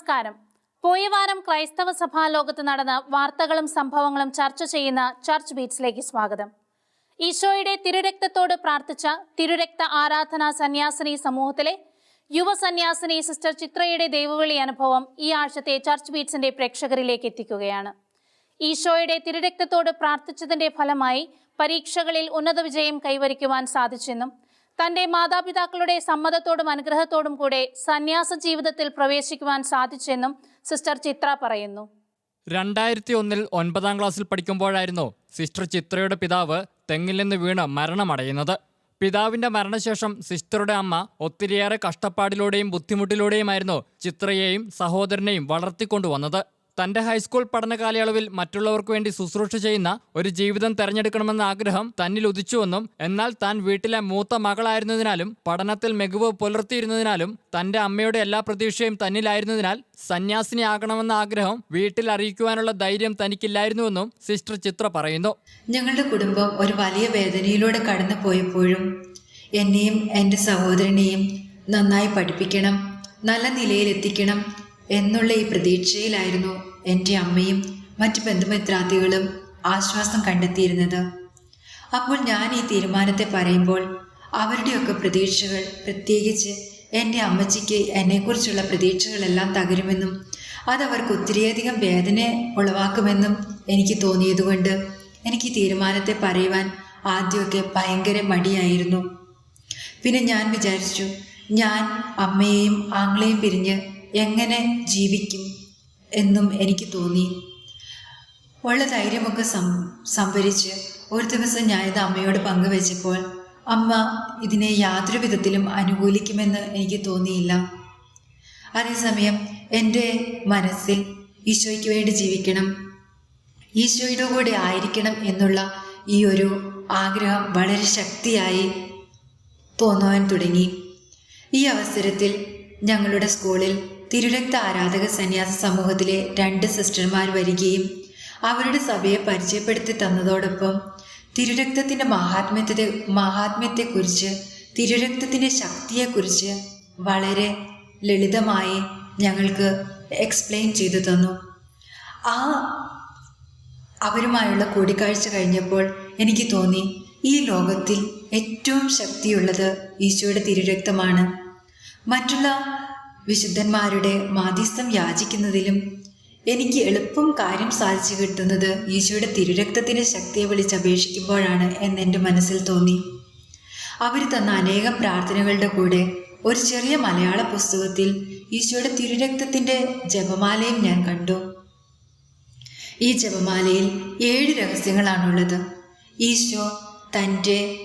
നമസ്കാരം. പോയവാരം ക്രൈസ്തവ സഭാ ലോകത്ത് നടന്ന വാർത്തകളും സംഭവങ്ങളും ചർച്ച ചെയ്യുന്ന ചർച്ച് ബീറ്റ്സിലേക്ക് സ്വാഗതം. ഈശോയുടെ തിരുരക്തത്തോട് പ്രാർത്ഥിച്ച തിരുരക്ത ആരാധനാ സന്യാസിനി സമൂഹത്തിലെ യുവ സന്യാസിനി സിസ്റ്റർ ചിത്രയുടെ ദൈവവിളി അനുഭവം ഈ ആഴ്ചത്തെ ചർച്ച് ബീറ്റ്സിന്റെ പ്രേക്ഷകരിലേക്ക് എത്തിക്കുകയാണ്. ഈശോയുടെ തിരുരക്തത്തോട് പ്രാർത്ഥിച്ചതിന്റെ ഫലമായി പരീക്ഷകളിൽ ഉന്നത വിജയം കൈവരിക്കുവാൻ സാധിച്ചെന്നും തന്റെ മാതാപിതാക്കളുടെ സമ്മതത്തോടും അനുഗ്രഹത്തോടും കൂടെ സന്യാസ ജീവിതത്തിൽ പ്രവേശിക്കുവാൻ സാധിച്ചെന്നും സിസ്റ്റർ ചിത്ര പറയുന്നു. രണ്ടായിരത്തി ഒന്നിൽ ഒൻപതാം ക്ലാസ്സിൽ പഠിക്കുമ്പോഴായിരുന്നു സിസ്റ്റർ ചിത്രയുടെ പിതാവ് തെങ്ങിൽ നിന്ന് വീണ് മരണമടയുന്നത്. പിതാവിന്റെ മരണശേഷം സിസ്റ്ററുടെ അമ്മ ഒത്തിരിയേറെ കഷ്ടപ്പാടിലൂടെയും ബുദ്ധിമുട്ടിലൂടെയുമായിരുന്നു ചിത്രയെയും സഹോദരനെയും വളർത്തിക്കൊണ്ടുവന്നത്. തന്റെ ഹൈസ്കൂൾ പഠന കാലയളവിൽ മറ്റുള്ളവർക്ക് വേണ്ടി ശുശ്രൂഷ ചെയ്യുന്ന ഒരു ജീവിതം തെരഞ്ഞെടുക്കണമെന്ന ആഗ്രഹം തന്നിൽ ഉദിച്ചുവെന്നും എന്നാൽ താൻ വീട്ടിലെ മൂത്ത മകളായിരുന്നതിനാലും പഠനത്തിൽ മികവ് പുലർത്തിയിരുന്നതിനാലും തന്റെ അമ്മയുടെ എല്ലാ പ്രതീക്ഷയും തന്നിലായിരുന്നതിനാൽ സന്യാസിനിയാകണമെന്ന ആഗ്രഹം വീട്ടിൽ അറിയിക്കുവാനുള്ള ധൈര്യം തനിക്കില്ലായിരുന്നുവെന്നും സിസ്റ്റർ ചിത്ര പറയുന്നു. ഞങ്ങളുടെ കുടുംബം ഒരു വലിയ വേദനയിലൂടെ കടന്നു പോയപ്പോഴും എന്നെയും എന്റെ സഹോദരനെയും നന്നായി പഠിപ്പിക്കണം നല്ല നിലയിൽ എത്തിക്കണം എന്നുള്ള ഈ പ്രതീക്ഷയിലായിരുന്നു എന്റെ അമ്മയും മറ്റ് ബന്ധുമിത്രാദികളും ആശ്വാസം കണ്ടെത്തിയിരുന്നത്. അപ്പോൾ ഞാൻ ഈ തീരുമാനത്തെ പറയുമ്പോൾ അവരുടെയൊക്കെ പ്രതീക്ഷകൾ പ്രത്യേകിച്ച് എന്റെ അമ്മച്ചിക്ക് എന്നെക്കുറിച്ചുള്ള പ്രതീക്ഷകളെല്ലാം തകരുമെന്നും അതവർക്ക് ഒത്തിരിയധികം വേദന ഉളവാക്കുമെന്നും എനിക്ക് തോന്നിയതുകൊണ്ട് എനിക്ക് തീരുമാനത്തെ പറയുവാൻ ആദ്യമൊക്കെ ഭയങ്കര മടിയായിരുന്നു. പിന്നെ ഞാൻ വിചാരിച്ചു ഞാൻ അമ്മയെയും ആങ്ങളെയും പിരിഞ്ഞ് എങ്ങനെ ജീവിക്കും എന്നും എനിക്ക് തോന്നി. ഉള്ള ധൈര്യമൊക്കെ സം സംഭരിച്ച് ഒരു ദിവസം ഞാനിത് അമ്മയോട് പങ്കുവെച്ചപ്പോൾ അമ്മ ഇതിനെ യാതൊരു വിധത്തിലും അനുകൂലിക്കുമെന്ന് എനിക്ക് തോന്നിയില്ല. അതേസമയം എന്റെ മനസ്സിൽ ഈശോയ്ക്ക് വേണ്ടി ജീവിക്കണം ഈശോയുടെ കൂടെ ആയിരിക്കണം എന്നുള്ള ഈ ഒരു ആഗ്രഹം വളരെ ശക്തിയായി തോന്നുവാൻ തുടങ്ങി. ഈ അവസരത്തിൽ ഞങ്ങളുടെ സ്കൂളിൽ തിരുരക്ത ആരാധക സന്യാസ സമൂഹത്തിലെ രണ്ട് സിസ്റ്റർമാർ വരികയും അവരുടെ സഭയെ പരിചയപ്പെടുത്തി തന്നതോടൊപ്പം തിരുരക്തത്തിന്റെ മഹാത്മ്യത്തെ മഹാത്മ്യത്തെക്കുറിച്ച് തിരുരക്തത്തിന്റെ ശക്തിയെക്കുറിച്ച് വളരെ ലളിതമായി ഞങ്ങൾക്ക് എക്സ്പ്ലെയിൻ ചെയ്തു തന്നു. ആ അവരുമായുള്ള കൂടിക്കാഴ്ച കഴിഞ്ഞപ്പോൾ എനിക്ക് തോന്നി ഈ ലോകത്തിൽ ഏറ്റവും ശക്തിയുള്ളത് ഈശോയുടെ തിരുരക്തമാണ്. മറ്റുള്ള വിശുദ്ധന്മാരുടെ മാധ്യസ്ഥം യാചിക്കുന്നതിലും എനിക്ക് എളുപ്പം കാര്യം സാധിച്ചു കിട്ടുന്നത് ഈശോയുടെ തിരുരക്തത്തിന്റെ ശക്തിയെ വിളിച്ചപേക്ഷിക്കുമ്പോഴാണ് എന്നെന്റെ മനസ്സിൽ തോന്നി. അവർ തന്ന അനേകം പ്രാർത്ഥനകളുടെ കൂടെ ഒരു ചെറിയ മലയാള പുസ്തകത്തിൽ ഈശോയുടെ തിരുരക്തത്തിന്റെ ജപമാലയും ഞാൻ കണ്ടു. ഈ ജപമാലയിൽ ഏഴ് രഹസ്യങ്ങളാണുള്ളത്. ഈശോ തന്റെ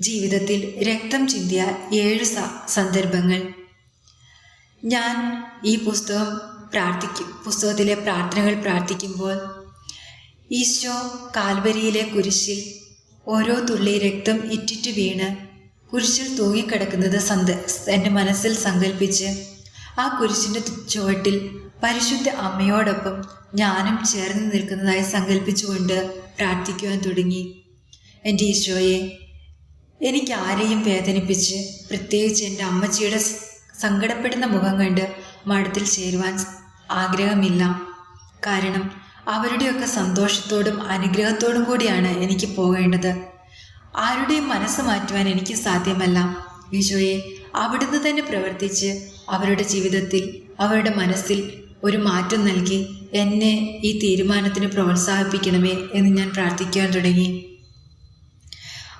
ജീവിതത്തിൽ രക്തം ചിന്തിയ ഏഴ് സന്ദർഭങ്ങൾ. ഞാൻ ഈ പുസ്തകം പ്രാർത്ഥിക്കും പുസ്തകത്തിലെ പ്രാർത്ഥനകൾ പ്രാർത്ഥിക്കുമ്പോൾ ഈശോ കാൽവരിയിലെ കുരിശിൽ ഓരോ തുള്ളി രക്തം ഇറ്റിറ്റ് വീണ് കുരിശിൽ തൂങ്ങിക്കിടക്കുന്നത് സന്ത എന്റെ മനസ്സിൽ സങ്കല്പിച്ച് ആ കുരിശിന്റെ ചുവട്ടിൽ പരിശുദ്ധ അമ്മയോടൊപ്പം ഞാനും ചേർന്ന് നിൽക്കുന്നതായി സങ്കല്പിച്ചുകൊണ്ട് പ്രാർത്ഥിക്കുവാൻ തുടങ്ങി. എന്റെ ഈശോയെ എനിക്ക് ആരെയും വേദനിപ്പിച്ച് പ്രത്യേകിച്ച് എന്റെ അമ്മച്ചിയുടെ സങ്കടപ്പെടുന്ന മുഖം കണ്ട് മഠത്തിൽ ചേരുവാൻ ആഗ്രഹമില്ല. കാരണം അവരുടെയൊക്കെ സന്തോഷത്തോടും അനുഗ്രഹത്തോടും കൂടിയാണ് എനിക്ക് പോകേണ്ടത്. ആരുടെയും മനസ്സ് മാറ്റുവാൻ എനിക്ക് സാധ്യമല്ല. ഈശോയെ അവിടുന്ന് തന്നെ പ്രവർത്തിച്ച് അവരുടെ ജീവിതത്തിൽ അവരുടെ മനസ്സിൽ ഒരു മാറ്റം നൽകി എന്നെ ഈ തീരുമാനത്തിന് പ്രോത്സാഹിപ്പിക്കണമേ എന്ന് ഞാൻ പ്രാർത്ഥിക്കാൻ തുടങ്ങി.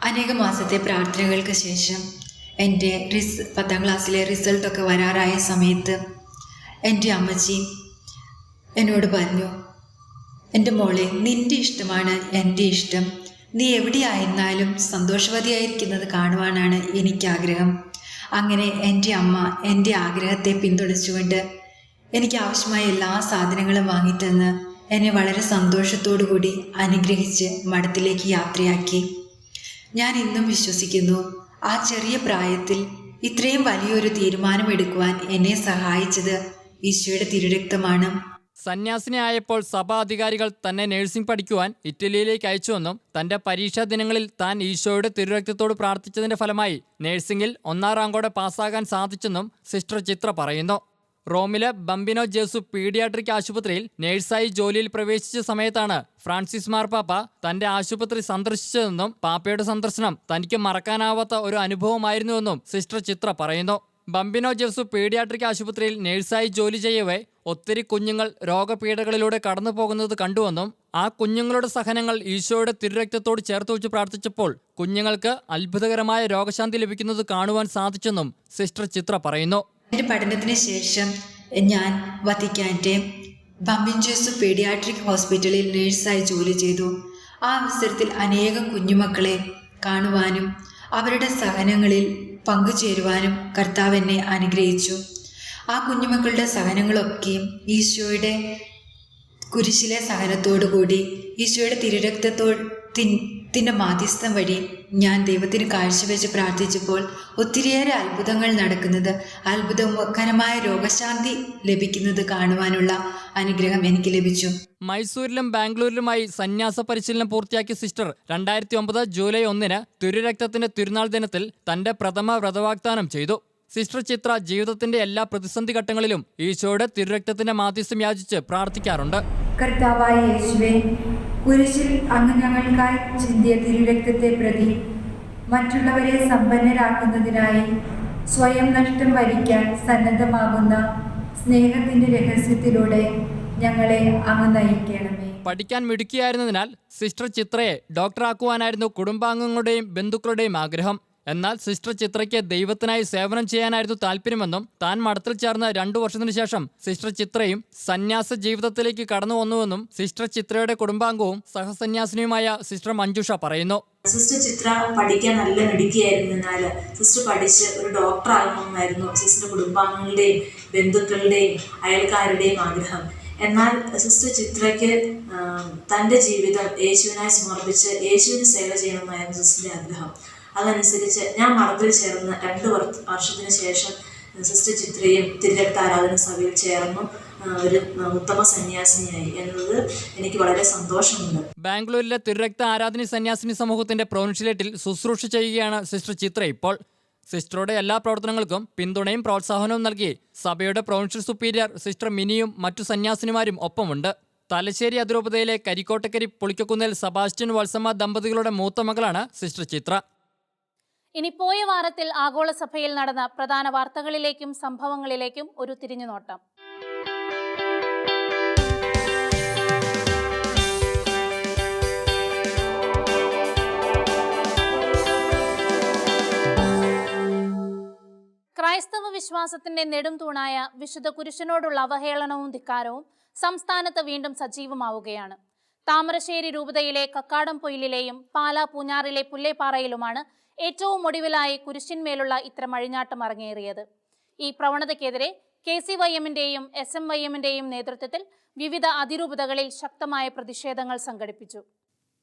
അനേക മാസത്തെ പ്രാർത്ഥനകൾക്ക് ശേഷം എന്റെ റിസ് പത്താം ക്ലാസ്സിലെ റിസൾട്ടൊക്കെ വരാറായ സമയത്ത് എന്റെ അമ്മച്ചി എന്നോട് പറഞ്ഞു എന്റെ മോളെ നിന്റെ ഇഷ്ടമാണ് എന്റെ ഇഷ്ടം. നീ എവിടെയായിരുന്നാലും സന്തോഷവതിയായിരിക്കുന്നത് കാണുവാനാണ് എനിക്ക് ആഗ്രഹം അങ്ങനെ എന്റെ അമ്മ എന്റെ ആഗ്രഹത്തെ പിന്തുണച്ചുകൊണ്ട് എനിക്ക് ആവശ്യമായ എല്ലാ സാധനങ്ങളും വാങ്ങിത്തന്ന് എന്നെ വളരെ കൂടി അനുഗ്രഹിച്ച് മഠത്തിലേക്ക് യാത്രയാക്കി. ഞാൻ ഇന്നും വിശ്വസിക്കുന്നു. ആ ചെറിയ പ്രായത്തിൽ ഇത്രയും വലിയൊരു തീരുമാനം എടുക്കുവാൻ എന്നെ സഹായിച്ചത് ഈശോയുടെ തിരുരക്തമാണ്. സന്യാസിനിയായപ്പോൾ സഭാ അധികാരികൾ തന്നെ നഴ്സിംഗ് പഠിക്കുവാൻ ഇറ്റലിയിലേക്ക് അയച്ചുവെന്നും തന്റെ പരീക്ഷാ ദിനങ്ങളിൽ താൻ ഈശോയുടെ തിരുരക്തത്തോട് പ്രാർത്ഥിച്ചതിന്റെ ഫലമായി നഴ്സിംഗിൽ ഒന്നാം റാങ്കോടെ പാസ്സാകാൻ സാധിച്ചെന്നും സിസ്റ്റർ ചിത്ര പറയുന്നു. റോമിലെ ബംബിനോ ജേസു പീഡിയാട്രിക് ആശുപത്രിയിൽ നഴ്സായി ജോലിയിൽ പ്രവേശിച്ച സമയത്താണ് ഫ്രാൻസിസ് മാർപ്പാപ്പ തന്റെ ആശുപത്രി സന്ദർശിച്ചതെന്നും പാപ്പയുടെ സന്ദർശനം തനിക്ക് മറക്കാനാവാത്ത ഒരു അനുഭവമായിരുന്നുവെന്നും സിസ്റ്റർ ചിത്ര പറയുന്നു. ബംബിനോ ജേസു പീഡിയാട്രിക് ആശുപത്രിയിൽ നഴ്സായി ജോലി ചെയ്യവേ ഒത്തിരി കുഞ്ഞുങ്ങൾ രോഗപീഠകളിലൂടെ കടന്നു പോകുന്നത് കണ്ടുവെന്നും ആ കുഞ്ഞുങ്ങളുടെ സഹനങ്ങൾ ഈശോയുടെ തിരുരക്തത്തോട് ചേർത്ത് വെച്ച് പ്രാർത്ഥിച്ചപ്പോൾ കുഞ്ഞുങ്ങൾക്ക് അത്ഭുതകരമായ രോഗശാന്തി ലഭിക്കുന്നത് കാണുവാൻ സാധിച്ചെന്നും സിസ്റ്റർ ചിത്ര പറയുന്നു. എന്റെ പഠനത്തിന് ശേഷം ഞാൻ വത്തിക്കാന്റെ ബംബിൻജേസു പീഡിയാട്രിക് ഹോസ്പിറ്റലിൽ നേഴ്സായി ജോലി ചെയ്തു. ആ അവസരത്തിൽ അനേകം കുഞ്ഞുമക്കളെ കാണുവാനും അവരുടെ സഹനങ്ങളിൽ പങ്കുചേരുവാനും കർത്താവ് എന്നെ അനുഗ്രഹിച്ചു. ആ കുഞ്ഞുമക്കളുടെ സഹനങ്ങളൊക്കെയും ഈശോയുടെ കുരിശിലെ സഹനത്തോടു കൂടി ഈശോയുടെ തിരുരക്തത്തോ ത്തിന്റെ മാധ്യസ്ഥം വഴി ഞാൻ ദൈവത്തിന് കാഴ്ചവെച്ച് പ്രാർത്ഥിച്ചപ്പോൾ ഒത്തിരിയേറെ അത്ഭുതങ്ങൾ നടക്കുന്നത് അത്ഭുതകരമായ രോഗശാന്തി ലഭിക്കുന്നത് കാണുവാനുള്ള അനുഗ്രഹം എനിക്ക് ലഭിച്ചു. മൈസൂരിലും ബാംഗ്ലൂരിലുമായി സന്യാസ പരിശീലനം പൂർത്തിയാക്കിയ സിസ്റ്റർ രണ്ടായിരത്തി ഒമ്പത് ജൂലൈ ഒന്നിന് തിരുരക്തത്തിന്റെ തിരുനാൾ ദിനത്തിൽ തന്റെ പ്രഥമ വ്രതവാഗ്ദാനം ചെയ്തു. സിസ്റ്റർ ചിത്ര ജീവിതത്തിന്റെ എല്ലാ പ്രതിസന്ധി ഘട്ടങ്ങളിലും ഈശോയുടെ തിരുരക്തത്തിന്റെ മാധ്യസ്ഥം യാചിച്ച് പ്രാർത്ഥിക്കാറുണ്ട്. കർത്താവായ യേശുവെ കുരിശിൽ അങ്ങ് ഞങ്ങൾക്കായി ചിന്തിയ തിരുരക്തത്തെ പ്രതി മറ്റുള്ളവരെ സമ്പന്നരാക്കുന്നതിനായി സ്വയം നഷ്ടം വരിക്കാൻ സന്നദ്ധമാകുന്ന സ്നേഹത്തിന്റെ രഹസ്യത്തിലൂടെ ഞങ്ങളെ അങ്ങ് നയിക്കണമേ. പഠിക്കാൻ മിടുക്കിയായിരുന്നതിനാൽ സിസ്റ്റർ ചിത്രയെ ഡോക്ടറാക്കുവാനായിരുന്നു കുടുംബാംഗങ്ങളുടെയും ബന്ധുക്കളുടെയും ആഗ്രഹം. എന്നാൽ സിസ്റ്റർ ചിത്രയ്ക്ക് ദൈവത്തിനായി സേവനം ചെയ്യാനായിരുന്നു താല്പര്യമെന്നും താൻ മഠത്തിൽ ചേർന്ന രണ്ടു വർഷത്തിനു ശേഷം സിസ്റ്റർ ചിത്രയും സന്യാസ ജീവിതത്തിലേക്ക് കടന്നു വന്നുവെന്നും സിസ്റ്റർ ചിത്രയുടെ കുടുംബാംഗവും സഹസന്യാസിനിയുമായ സിസ്റ്റർ മഞ്ജുഷ പറയുന്നു. സിസ്റ്റർ ചിത്ര പഠിക്കാൻ നല്ല മിടുക്കിയായിരുന്നു എന്നാൽ സിസ്റ്റർ പഠിച്ച് ഒരു ഡോക്ടർ ആകണമെന്നായിരുന്നു സിസ്റ്റർ കുടുംബാംഗങ്ങളുടെയും ബന്ധുക്കളുടെയും അയൽക്കാരുടെയും ആഗ്രഹം. എന്നാൽ സിസ്റ്റർ ചിത്രയ്ക്ക് തന്റെ ജീവിതം യേശുവിനായി സമർപ്പിച്ച് യേശുവിന് സേവ ചെയ്യണമെന്നായിരുന്നു സിസ്റ്ററിന്റെ ആഗ്രഹം. അതനുസരിച്ച് ഞാൻ മറുപടി ചേർന്ന് രണ്ട് വർ- വർഷത്തിന് ശേഷം സിസ്റ്റർ ചിത്രയും തിരുരക്ത ആരാധന സഭയിൽ ചേർന്നു. ഒരു ഉത്തമ സന്യാസിനിയായി എന്നത് എനിക്ക് വളരെ സന്തോഷമുണ്ട്. ബാംഗ്ലൂരിലെ തിരുരക്ത ആരാധന സന്യാസിനി സമൂഹത്തിന്റെ പ്രൊവിൻഷ്യലേറ്റിൽ ശുശ്രൂഷ ചെയ്യുകയാണ് സിസ്റ്റർ ചിത്ര. ഇപ്പോൾ സിസ്റ്ററുടെ എല്ലാ പ്രവർത്തനങ്ങൾക്കും പിന്തുണയും പ്രോത്സാഹനവും നൽകി സഭയുടെ പ്രൊവിൻഷ്യൽ സുപ്പീരിയർ സിസ്റ്റർ മിനിയും മറ്റു സന്യാസിനിമാരും ഒപ്പമുണ്ട്. തലശ്ശേരി അതിരൂപതയിലെ കരിക്കോട്ടക്കരി പുളിക്കക്കുന്നേൽ സബാസ്റ്റ്യൻ വത്സമ്മ ദമ്പതികളുടെ മൂത്ത മകളാണ് സിസ്റ്റർ ചിത്ര. ഇനി പോയ വാരത്തിൽ ആഗോള സഭയിൽ നടന്ന പ്രധാന വാർത്തകളിലേക്കും സംഭവങ്ങളിലേക്കും ഒരു തിരിഞ്ഞുനോട്ടം. ക്രൈസ്തവ വിശ്വാസത്തിന്റെ നെടും തൂണായ വിശുദ്ധ കുരിശനോടുള്ള അവഹേളനവും ധിക്കാരവും സംസ്ഥാനത്ത് വീണ്ടും സജീവമാവുകയാണ്. താമരശ്ശേരി രൂപതയിലെ കക്കാടം പൊയിലിലെയും പാലാ പൂഞ്ഞാറിലെ പുല്ലേപ്പാറയിലുമാണ് ഏറ്റവും ഒടുവിലായി കുരിശിന്മേലുള്ള ഇത്തരം അഴിഞ്ഞാട്ടം അരങ്ങേറിയത്. ഈ പ്രവണതയ്ക്കെതിരെ കെ സി വൈ എമ്മിന്റെയും എസ് എം വൈ നേതൃത്വത്തിൽ വിവിധ അതിരൂപതകളിൽ ശക്തമായ പ്രതിഷേധങ്ങൾ സംഘടിപ്പിച്ചു.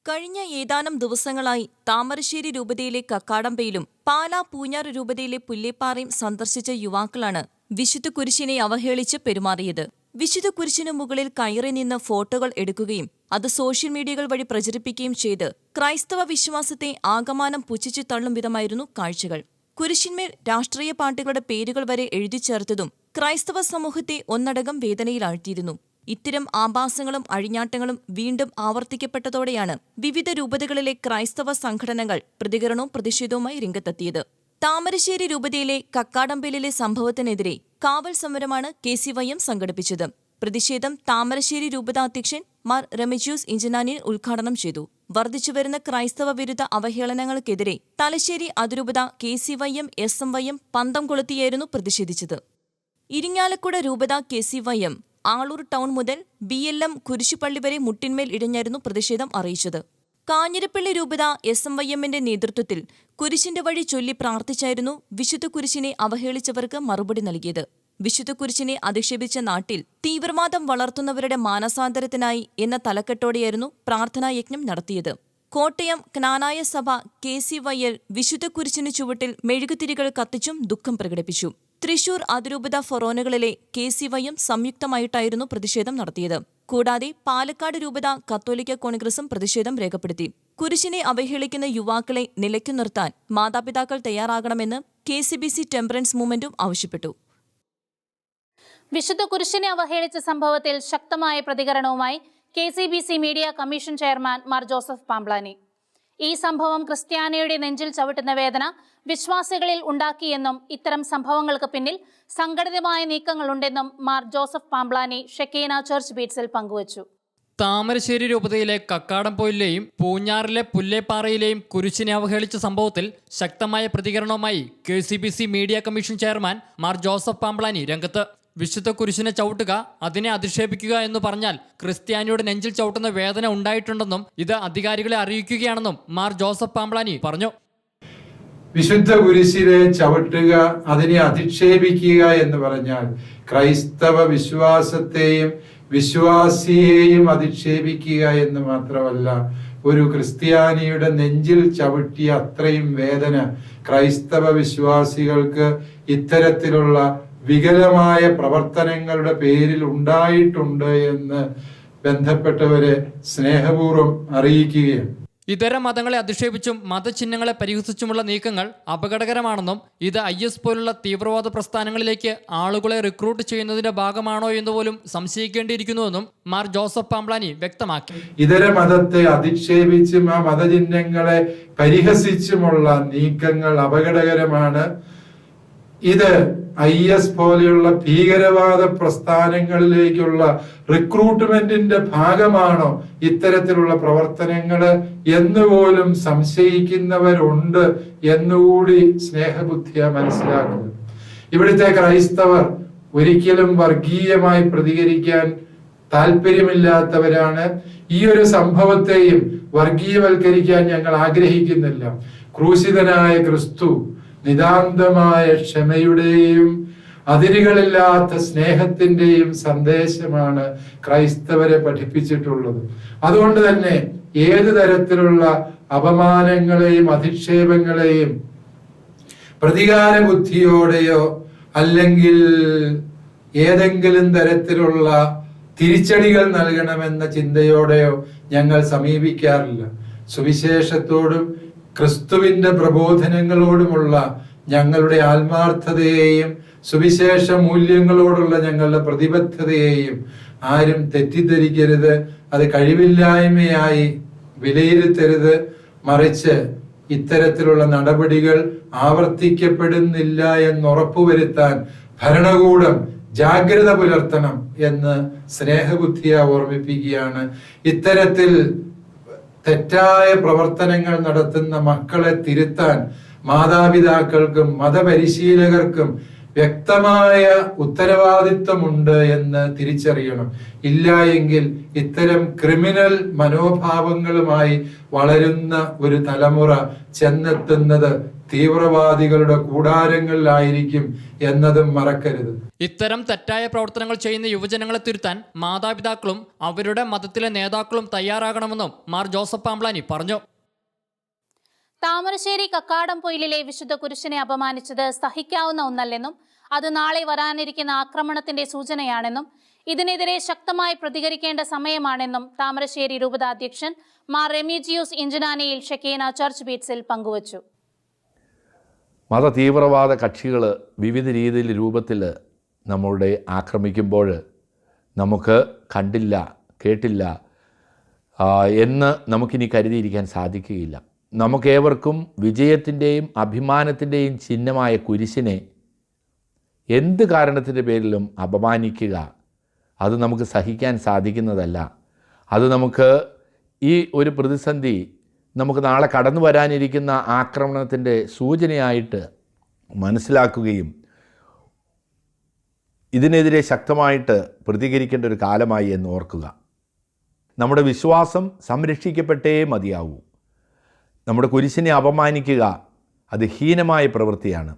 കഴിഞ്ഞ ഏതാനും ദിവസങ്ങളായി താമരശ്ശേരി രൂപതയിലെ കക്കാടമ്പയിലും പാലാ പൂഞ്ഞാർ രൂപതയിലെ പുല്ലേപ്പാറയും സന്ദർശിച്ച യുവാക്കളാണ് വിശുദ്ധ കുരിശിനെ അവഹേളിച്ച് പെരുമാറിയത്. വിശുദ്ധ കുരിശിനു മുകളിൽ കയറി നിന്ന് ഫോട്ടോകൾ എടുക്കുകയും അത് സോഷ്യൽ മീഡിയകൾ വഴി പ്രചരിപ്പിക്കുകയും ചെയ്ത് ക്രൈസ്തവ വിശ്വാസത്തെ ആകമാനം പുച്ഛിച്ചു തള്ളും വിധമായിരുന്നു കാഴ്ചകൾ. കുരിശിന്മേൽ രാഷ്ട്രീയ പാർട്ടികളുടെ പേരുകൾ വരെ എഴുതി ചേർത്തതും ക്രൈസ്തവ സമൂഹത്തെ ഒന്നടങ്കം വേദനയിലാഴ്ത്തിയിരുന്നു. ഇത്തരം ആഭാസങ്ങളും അഴിഞ്ഞാട്ടങ്ങളും വീണ്ടും ആവർത്തിക്കപ്പെട്ടതോടെയാണ് വിവിധ രൂപതകളിലെ ക്രൈസ്തവ സംഘടനകൾ പ്രതികരണവും പ്രതിഷേധവുമായി രംഗത്തെത്തിയത്. താമരശ്ശേരി രൂപതയിലെ കക്കാടമ്പലിലെ സംഭവത്തിനെതിരെ കാവൽ സമരമാണ് കെ സി വൈ എം സംഘടിപ്പിച്ചത്. പ്രതിഷേധം താമരശ്ശേരി രൂപത അധ്യക്ഷൻ മാർ റെമിജ്യൂസ് ഇഞ്ചനാനിയൻ ഉദ്ഘാടനം ചെയ്തു. വർദ്ധിച്ചുവരുന്ന ക്രൈസ്തവ വിരുദ്ധ അവഹേളനങ്ങൾക്കെതിരെ തലശ്ശേരി അതിരൂപത K C Y M S M Y M പന്തം കൊളുത്തിയായിരുന്നു പ്രതിഷേധിച്ചത്. ഇരിങ്ങാലക്കുട രൂപത K C Y M Aloor town മുതൽ ബി എൽ എം കുരിശുപള്ളി വരെ മുട്ടിന്മേൽ ഇഴഞ്ഞായിരുന്നു പ്രതിഷേധം അറിയിച്ചത്. കാഞ്ഞിരപ്പള്ളി രൂപത എസ് എം വൈ എമ്മിന്റെ നേതൃത്വത്തിൽ കുരിശിന്റെ വഴി ചൊല്ലി പ്രാർത്ഥിച്ചായിരുന്നു വിശുദ്ധ കുരിശിനെ അവഹേളിച്ചവർക്ക് മറുപടി നൽകിയത്. വിശുദ്ധ കുരിശിനെ അധിക്ഷേപിച്ച നാട്ടിൽ തീവ്രവാദം വളർത്തുന്നവരുടെ മാനസാന്തരത്തിനായി എന്ന തലക്കെട്ടോടെയായിരുന്നു പ്രാർത്ഥനായജ്ഞം നടത്തിയത്. കോട്ടയം ക്നാനായ സഭ കെ സി വയ്യൽ വിശുദ്ധ കുരിശിന് ചുവട്ടിൽ മെഴുകുതിരികൾ കത്തിച്ചും ദുഃഖം പ്രകടിപ്പിച്ചു. തൃശൂർ അതിരൂപത ഫൊറോനകളിലെ കെ സി വൈ എം സംയുക്തമായിട്ടായിരുന്നു പ്രതിഷേധം നടത്തിയത്. കൂടാതെ പാലക്കാട് രൂപത കത്തോലിക്ക കോൺഗ്രസും പ്രതിഷേധം രേഖപ്പെടുത്തി. കുരിശിനെ അവഹേളിക്കുന്ന യുവാക്കളെ നിലയ്ക്കു നിർത്താൻ മാതാപിതാക്കൾ തയ്യാറാകണമെന്ന് K C B C temperance മൂവ്മെന്റും ആവശ്യപ്പെട്ടു. വിശുദ്ധ കുരിശിനെ അവഹേളിച്ച സംഭവത്തിൽ ശക്തമായ പ്രതികരണവുമായി K C B C media commission chairman Mar Joseph Pamplany ഈ സംഭവം ക്രിസ്ത്യാനിയുടെ നെഞ്ചിൽ ചവിട്ടുന്ന വേദന വിശ്വാസികളിൽ ഉണ്ടാക്കിയെന്നും ഇത്തരം സംഭവങ്ങൾക്ക് പിന്നിൽ സംഘടിതമായ നീക്കങ്ങളുണ്ടെന്നും മാർ ജോസഫ് പാംബ്ലാനി ഷെക്കീന ചർച്ച് ബീറ്റ്സിൽ പങ്കുവച്ചു. താമരശ്ശേരി രൂപതയിലെ കക്കാടംപോയിലെയും പൂഞ്ഞാറിലെ പുല്ലേപ്പാറയിലെയും കുരിശിനെ അവഹേളിച്ച സംഭവത്തിൽ ശക്തമായ പ്രതികരണവുമായി K media commission chairman Mar Joseph Pamplany രംഗത്ത് വിശുദ്ധ കുരിശിനെ ചവിട്ടുക അതിനെ അധിക്ഷേപിക്കുക എന്ന് പറഞ്ഞാൽ ക്രിസ്ത്യാനിയുടെ നെഞ്ചിൽ ചവിട്ടുന്ന വേദന ഉണ്ടായിട്ടുണ്ടെന്നും ഇത് അധികാരികളെ അറിയിക്കുകയാണെന്നും മാർ ജോസഫ് പാമ്പ്ലാനി പറഞ്ഞു. വിശുദ്ധ കുരിശിനെ ചവിട്ടുക അതിനെ അധിക്ഷേപിക്കുക എന്ന് പറഞ്ഞാൽ ക്രൈസ്തവ വിശ്വാസത്തെയും വിശ്വാസിയെയും അധിക്ഷേപിക്കുക എന്ന് മാത്രമല്ല ഒരു ക്രിസ്ത്യാനിയുടെ നെഞ്ചിൽ ചവിട്ടിയ അത്രയും വേദന ക്രൈസ്തവ വിശ്വാസികൾക്ക് ഇത്തരത്തിലുള്ള വികലമായ പ്രവർത്തനങ്ങളുടെ പേരിൽ ഉണ്ടായിട്ടുണ്ട് എന്ന് ബന്ധപ്പെട്ടവരെ സ്നേഹപൂർവം അറിയിക്കുകയാണ്. ഇതര മതങ്ങളെ അധിക്ഷേപിച്ചും മതചിഹ്നങ്ങളെ പരിഹസിച്ചുമുള്ള നീക്കങ്ങൾ അപകടകരമാണെന്നും ഇത് ഐ എസ് പോലുള്ള തീവ്രവാദ പ്രസ്ഥാനങ്ങളിലേക്ക് ആളുകളെ റിക്രൂട്ട് ചെയ്യുന്നതിന്റെ ഭാഗമാണോ എന്ന് പോലും സംശയിക്കേണ്ടിയിരിക്കുന്നുവെന്നും മാർ ജോസഫ് പാംബ്ലാനി വ്യക്തമാക്കി. ഇതര മതത്തെ അധിക്ഷേപിച്ചും ആ മതചിഹ്നങ്ങളെ പരിഹസിച്ചുമുള്ള നീക്കങ്ങൾ അപകടകരമാണ്. ഇത് ഐ എസ് പോലെയുള്ള ഭീകരവാദ പ്രസ്ഥാനങ്ങളിലേക്കുള്ള റിക്രൂട്ട്മെന്റിന്റെ ഭാഗമാണോ ഇത്തരത്തിലുള്ള പ്രവർത്തനങ്ങൾ എന്നുപോലും സംശയിക്കുന്നവരുണ്ട് എന്നുകൂടി സ്നേഹബുദ്ധിയ മനസ്സിലാക്കുക ഇവിടുത്തെ ക്രൈസ്തവർ ഒരിക്കലും വർഗീയമായി പ്രതികരിക്കാൻ താല്പര്യമില്ലാത്തവരാണ്. ഈ ഒരു സംഭവത്തെയും വർഗീയവൽക്കരിക്കാൻ ഞങ്ങൾ ആഗ്രഹിക്കുന്നില്ല. ക്രൂശിതനായ ക്രിസ്തു നിതാന്തമായ ക്ഷമയുടെയും അതിരുകളില്ലാത്ത സ്നേഹത്തിന്റെയും സന്ദേശമാണ് ക്രൈസ്തവരെ പഠിപ്പിച്ചിട്ടുള്ളത്. അതുകൊണ്ട് തന്നെ ഏത് തരത്തിലുള്ള അപമാനങ്ങളെയും അധിക്ഷേപങ്ങളെയും പ്രതികാര ബുദ്ധിയോടെയോ അല്ലെങ്കിൽ ഏതെങ്കിലും തരത്തിലുള്ള തിരിച്ചടികൾ നൽകണമെന്ന ചിന്തയോടെയോ ഞങ്ങൾ സമീപിക്കാറില്ല. സുവിശേഷത്തോടും ക്രിസ്തുവിന്റെ പ്രബോധനങ്ങളോടുമുള്ള ഞങ്ങളുടെ ആത്മാർത്ഥതയെയും സുവിശേഷ മൂല്യങ്ങളോടുള്ള ഞങ്ങളുടെ പ്രതിബദ്ധതയെയും ആരും തെറ്റിദ്ധരിക്കരുത്. അത് കഴിവില്ലായ്മയായി വിലയിരുത്തരുത്. മറിച്ച് ഇത്തരത്തിലുള്ള നടപടികൾ ആവർത്തിക്കപ്പെടുന്നില്ല എന്ന് ഉറപ്പുവരുത്താൻ ഭരണകൂടം ജാഗ്രത പുലർത്തണം എന്ന് സ്നേഹബുദ്ധിയ ഓർമ്മിപ്പിക്കുകയാണ്. ഇത്തരത്തിൽ തെറ്റായ പ്രവർത്തനങ്ങൾ നടത്തുന്ന മക്കളെ തിരുത്താൻ മാതാപിതാക്കൾക്കും മതപരിശീലകർക്കും വ്യക്തമായ ഉത്തരവാദിത്വമുണ്ട് എന്ന് തിരിച്ചറിയണം. ഇല്ല എങ്കിൽ ഇത്തരം ക്രിമിനൽ മനോഭാവങ്ങളുമായി വളരുന്ന ഒരു തലമുറ ചെന്നെത്തുന്നത് തീവ്രവാദികളുടെ കൂടാരങ്ങളിലായിരിക്കും എന്നതും മറക്കരുത്. ഇത്തരം തെറ്റായ പ്രവർത്തനങ്ങൾ ചെയ്യുന്ന യുവജനങ്ങളെ തിരുത്താൻ മാതാപിതാക്കളും അവരുടെ മതത്തിലെ നേതാക്കളും തയ്യാറാകണമെന്നും മാർ ജോസഫ് പാംബ്ലാനി പറഞ്ഞു. താമരശ്ശേരി കക്കാടം പൊയിലിലെ വിശുദ്ധ കുരിശിനെ അപമാനിച്ചത് സഹിക്കാവുന്ന ഒന്നല്ലെന്നും അത് നാളെ വരാനിരിക്കുന്ന ആക്രമണത്തിന്റെ സൂചനയാണെന്നും ഇതിനെതിരെ ശക്തമായി പ്രതികരിക്കേണ്ട സമയമാണെന്നും താമരശ്ശേരി രൂപത അധ്യക്ഷൻ മാർ റെമിജിയോസ് ഇഞ്ചനാനയിൽ ഷെക്കീന ചർച്ച് ബീറ്റ്സിൽ പങ്കുവച്ചു. മത തീവ്രവാദ കക്ഷികൾ വിവിധ രീതിയിൽ രൂപത്തിൽ നമ്മളുടെ ആക്രമിക്കുമ്പോൾ നമുക്ക് കണ്ടില്ല കേട്ടില്ല എന്ന് നമുക്കിനി കരുതിയിരിക്കാൻ സാധിക്കുകയില്ല. നമുക്കേവർക്കും വിജയത്തിന്റെയും അഭിമാനത്തിന്റെയും ചിഹ്നമായ കുരിശിനെ എന്ത് കാരണത്തിന്റെ പേരിലും അപമാനിക്കുക. അത് നമുക്ക് സഹിക്കാൻ സാധിക്കുന്നതല്ല. അത് നമുക്ക് ഈ ഒരു പ്രതിസന്ധി നമുക്ക് നാളെ കടന്നു വരാനിരിക്കുന്ന ആക്രമണത്തിന്റെ സൂചനയായിട്ട് മനസ്സിലാക്കുകയും ഇതിനെതിരെ ശക്തമായിട്ട് പ്രതികരിക്കേണ്ട ഒരു കാലമായി എന്ന് ഓർക്കുക. നമ്മുടെ വിശ്വാസം സംരക്ഷിക്കപ്പെട്ടേ മതിയാവൂ. നമ്മുടെ കുരിശിനെ അപമാനിക്കുക അത് ഹീനമായ പ്രവൃത്തിയാണ്.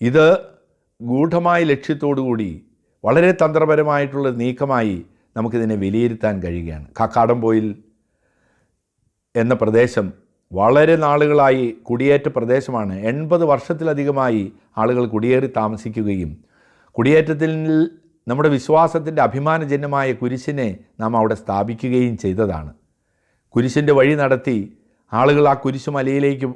ഇത് ഗൂഢമായ ലക്ഷ്യത്തോടുകൂടി വളരെ തന്ത്രപരമായിട്ടുള്ള നീക്കമായി നമുക്കിതിനെ വിലയിരുത്താൻ കഴിയുകയാണ്. കാക്കാടംപോയിൽ എന്ന പ്രദേശം വളരെ നാളുകളായി കുടിയേറ്റ പ്രദേശമാണ്. എൺപത് വർഷത്തിലധികമായി ആളുകൾ കുടിയേറി താമസിക്കുകയും കുടിയേറ്റത്തിൽ നമ്മുടെ വിശ്വാസത്തിന്റെ അഭിമാനജന്യമായ കുരിശിനെ നാം അവിടെ സ്ഥാപിക്കുകയും ചെയ്തതാണ്. കുരിശിന്റെ വഴി നടത്തി ആളുകൾ ആ കുരിശുമലയിലേക്ക്